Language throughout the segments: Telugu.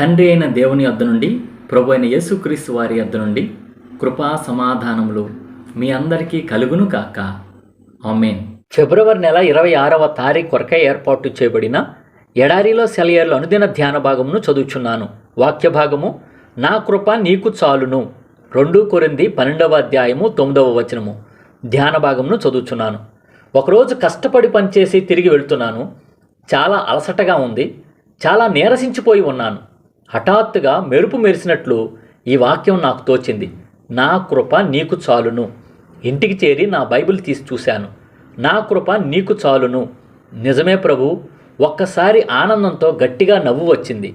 తండ్రి అయిన దేవుని వద్ద నుండి ప్రభు అయిన యేసుక్రీస్తు వారి వద్ద నుండి కృపా సమాధానములు మీ అందరికీ కలుగును కాక ఆమెన్. ఫిబ్రవరి నెల ఇరవై ఆరవ తారీఖు కొరకే ఏర్పాటు చేయబడిన ఎడారిలో సెలయర్లు అనుదిన ధ్యాన భాగమును చదువుచున్నాను. వాక్య భాగము నా కృప నీకు చాలును. రెండు కొరింది పన్నెండవ అధ్యాయము తొమ్మిదవ వచనము. ధ్యాన భాగమును చదువుచున్నాను. ఒకరోజు కష్టపడి పనిచేసి తిరిగి వెళ్తున్నాను. చాలా అలసటగా ఉంది. చాలా నీరసించిపోయి ఉన్నాను. హఠాత్తుగా మెరుపు మెరిసినట్లు ఈ వాక్యం నాకు తోచింది. నా కృప నీకు చాలును. ఇంటికి చేరి నా బైబిల్ తీసి చూశాను. నా కృప నీకు చాలును. నిజమే ప్రభు ఒక్కసారి ఆనందంతో గట్టిగా నవ్వు వచ్చింది.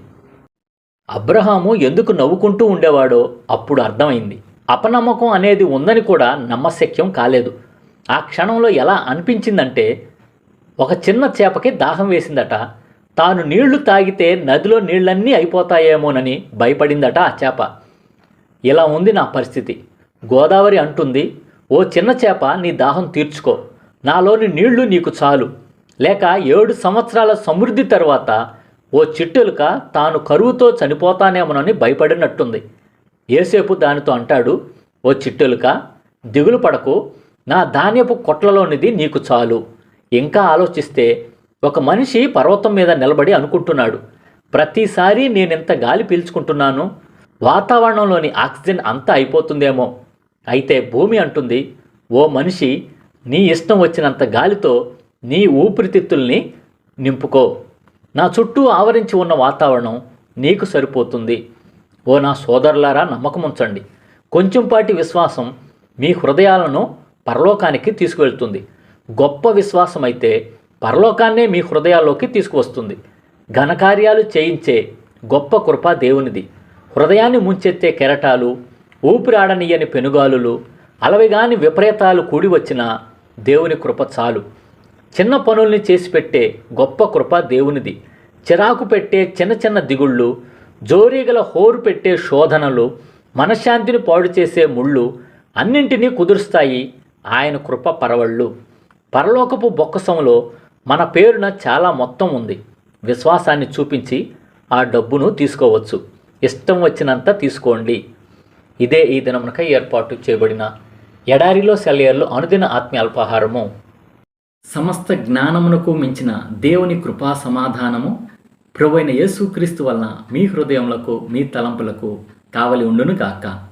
అబ్రహాము ఎందుకు నవ్వుకుంటూ ఉండేవాడో అప్పుడు అర్థమైంది. అపనమ్మకం అనేది ఉందని కూడా నమ్మశక్యం కాలేదు. ఆ క్షణంలో ఎలా అనిపించిందంటే ఒక చిన్న చేపకి దాహం వేసిందట. తాను నీళ్ళు తాగితే నదిలో నీళ్ళన్నీ అయిపోతాయేమోనని భయపడిందట ఆ చేప. ఇలా ఉంది నా పరిస్థితి. గోదావరి అంటుంది ఓ చిన్న చేప నీ దాహం తీర్చుకో. నాలోని నీళ్ళు నీకు చాలు. లేక ఏడు సంవత్సరాల సమృద్ధి తర్వాత ఓ చిట్టెలుక తాను కరువుతో చనిపోతానేమోనని భయపడినట్టుంది. ఏసేపు దానితో అంటాడు ఓ చిట్టెలుక దిగులు పడకు. నా ధాన్యపు కొట్లలోనిది నీకు చాలు. ఇంకా ఆలోచిస్తే ఒక మనిషి పర్వతం మీద నిలబడి అనుకుంటున్నాడు. ప్రతిసారి నేనెంత గాలి పీల్చుకుంటున్నాను వాతావరణంలోని ఆక్సిజన్ అంతా అయిపోతుందేమో. అయితే భూమి అంటుంది ఓ మనిషి నీ ఇష్టం వచ్చినంత గాలితో నీ ఊపిరితిత్తుల్ని నింపుకో. నా చుట్టూ ఆవరించి ఉన్న వాతావరణం నీకు సరిపోతుంది. ఓ నా సోదరులారా నమ్మకం ఉంచండి కొంచెంపాటి విశ్వాసం మీ హృదయాలను పరలోకానికి తీసుకువెళ్తుంది. గొప్ప విశ్వాసం అయితే పరలోకాన్నే మీ హృదయాల్లోకి తీసుకువస్తుంది. ఘనకార్యాలు చేయించే గొప్ప కృప దేవునిది. హృదయాన్ని ముంచెత్తే కెరటాలు ఊపిరాడనీయని పెనుగాలులు అలవిగాని విపరీతాలు కూడి వచ్చిన దేవుని కృప చాలు. చిన్న పనుల్ని చేసి పెట్టే గొప్ప కృప దేవునిది. చిరాకు పెట్టే చిన్న చిన్న దిగుళ్ళు జోరీగల హోరు పెట్టే శోధనలు మనశ్శాంతిని పాడు చేసే ముళ్ళు అన్నింటినీ కుదురుస్తాయి ఆయన కృప పరవళ్ళు. పరలోకపు బొక్కసంలో మన పేరున చాలా మొత్తం ఉంది. విశ్వాసాన్ని చూపించి ఆ డబ్బును తీసుకోవచ్చు. ఇష్టం వచ్చినంత తీసుకోండి. ఇదే ఈ దినమునకై ఏర్పాటు చేయబడిన ఎడారిలో సెలయర్లు అనుదిన ఆత్మీయ అల్పాహారము సమస్త జ్ఞానమునకు మించిన దేవుని కృపా సమాధానము ప్రభువైన యేసుక్రీస్తు వలన మీ హృదయములకు మీ తలంపులకు కావలి ఉండును గాక.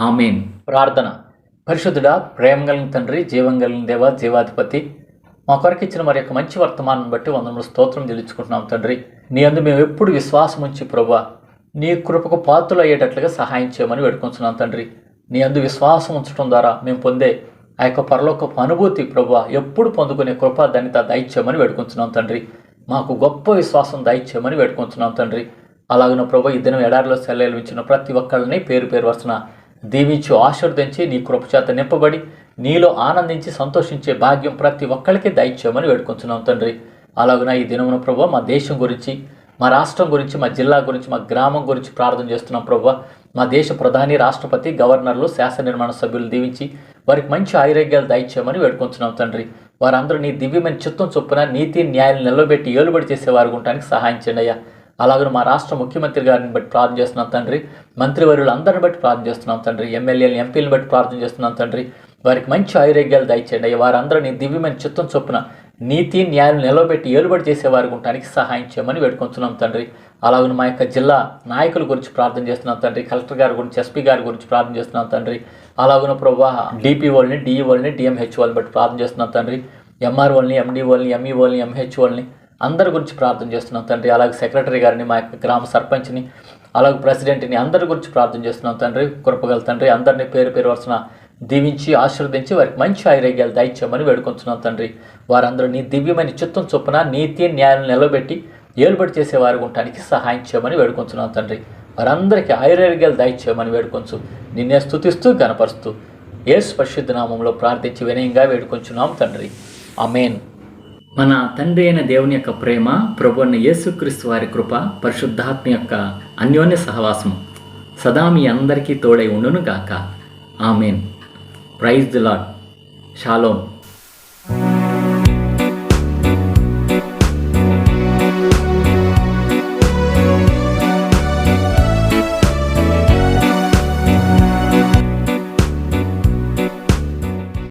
ఆమెన్. ప్రార్థన. పరిశుద్ధుడా ప్రేమ కలిగిన తండ్రి జీవం కలిగిన దేవ జీవాధిపతి మా కొరకు ఇచ్చిన మరి యొక్క మంచి వర్తమానం బట్టి వందములు స్తోత్రం తెలుసుకుంటున్నాం తండ్రి. నీ అందు మేము ఎప్పుడు విశ్వాసం ఉంచి ప్రభా నీ కృపకు పాత్రలు అయ్యేటట్లుగా సహాయం చేయమని వేడుకుంటున్నాం తండ్రి. నీ అందు విశ్వాసం ఉంచడం ద్వారా మేము పొందే ఆ యొక్క పరలోకపు అనుభూతి ప్రభా ఎప్పుడు పొందుకునే కృప ధనిత దయచేయమని వేడుకుంటున్నాం తండ్రి. మాకు గొప్ప విశ్వాసం దయచేయమని వేడుకుంటున్నాం తండ్రి. అలాగిన ప్రభు ఈ దినం ఎడారిలో సెలవులు ఇచ్చిన ప్రతి ఒక్కళ్ళని పేరు పేరు వస్తున్న దీవించి ఆశీర్వదించి నీ కృపచేత నింపబడి నీలో ఆనందించి సంతోషించే భాగ్యం ప్రతి ఒక్కరికి దయచేయమని వేడుకుంటున్నాం తండ్రి. అలాగున ఈ దినమున ప్రభు మా దేశం గురించి మా రాష్ట్రం గురించి మా జిల్లా గురించి మా గ్రామం గురించి ప్రార్థన చేస్తున్నాం ప్రభు మా దేశ ప్రధాని రాష్ట్రపతి గవర్నర్లు శాసన నిర్మాణ సభ్యులు దీవించి వారికి మంచి ఆరోగ్యాలు దయచేయమని వేడుకుంటున్నాం తండ్రి. వారందరూ నీ దివ్యమైన చిత్తం చొప్పున నీతి న్యాయాలు నిలబెట్టి ఏలుబడి చేసేవారు ఉండటానికి సహాయం చేయండి అయ్యా. అలాగే మా రాష్ట్ర ముఖ్యమంత్రి గారిని బట్టి ప్రార్థన చేస్తున్నాం తండ్రి. మంత్రివర్యులు అందరిని బట్టి ప్రార్థన చేస్తున్నాం తండ్రి. ఎమ్మెల్యేలు ఎంపీలను బట్టి ప్రార్థన చేస్తున్నాం తండ్రి. వారికి మంచి ఆరోగ్యాలు దయచేయండి వారందరినీ దివ్యమైన చిత్తం చొప్పున నీతి న్యాయం నిలబెట్టి ఏలుబడి చేసేవారు ఉండటానికి సహాయం చేయమని వేడుకొంచున్నాం తండ్రి. అలాగే మా యొక్క జిల్లా నాయకుల గురించి ప్రార్థన చేస్తున్నాం తండ్రి. కలెక్టర్ గారి గురించి ఎస్పీ గారి గురించి ప్రార్థన చేస్తున్నాం తండ్రి. అలాగే ప్రభా డిపిఓల్ని డిఈఓల్ని డిఈ డిఎంహెచ్ వాళ్ళని బట్టి ప్రార్థన చేస్తున్నాం తండ్రి. ఎంఆర్ఓల్ని ఎండిఓల్ని ఎంఈఓల్ని ఎంహెచ్ఓల్ని అందరి గురించి ప్రార్థన చేస్తున్నాం తండ్రి. అలాగే సెక్రటరీ గారిని మా యొక్క గ్రామ సర్పంచ్ని అలాగే ప్రెసిడెంట్ని అందరి గురించి ప్రార్థన చేస్తున్నాం తండ్రి. కృపగల తండ్రి అందరినీ పేరు పేరు వరుసన దీవించి ఆశీర్వదించి వారికి మంచి ఆరోగ్యాలు దయచేయమని వేడుకుంటున్నాం తండ్రి. వారందరూ నీ దివ్యమైన చిత్తం చొప్పున నీతి న్యాయం నిలబెట్టి ఏలుబడి చేసేవారు ఉండటానికి సహాయం చేయమని వేడుకుంటున్నాం తండ్రి. వారందరికీ ఆయుర్వేగాలు దయచేయమని వేడుకొంచు. నిన్నే స్తుతిస్తూ గనపరుస్తూ ఏసు పరిశుద్ధ నామంలో ప్రార్థించి వినయంగా వేడుకొంచున్నాం తండ్రి. అమేన్ మన తండ్రి అయిన దేవుని యొక్క ప్రేమ ప్రభు యేసుక్రీస్తు వారి కృప పరిశుద్ధాత్మ యొక్క అన్యోన్య సహవాసము సదా మీ అందరికీ తోడై ఉండును గాక amen. Praise the lord shalom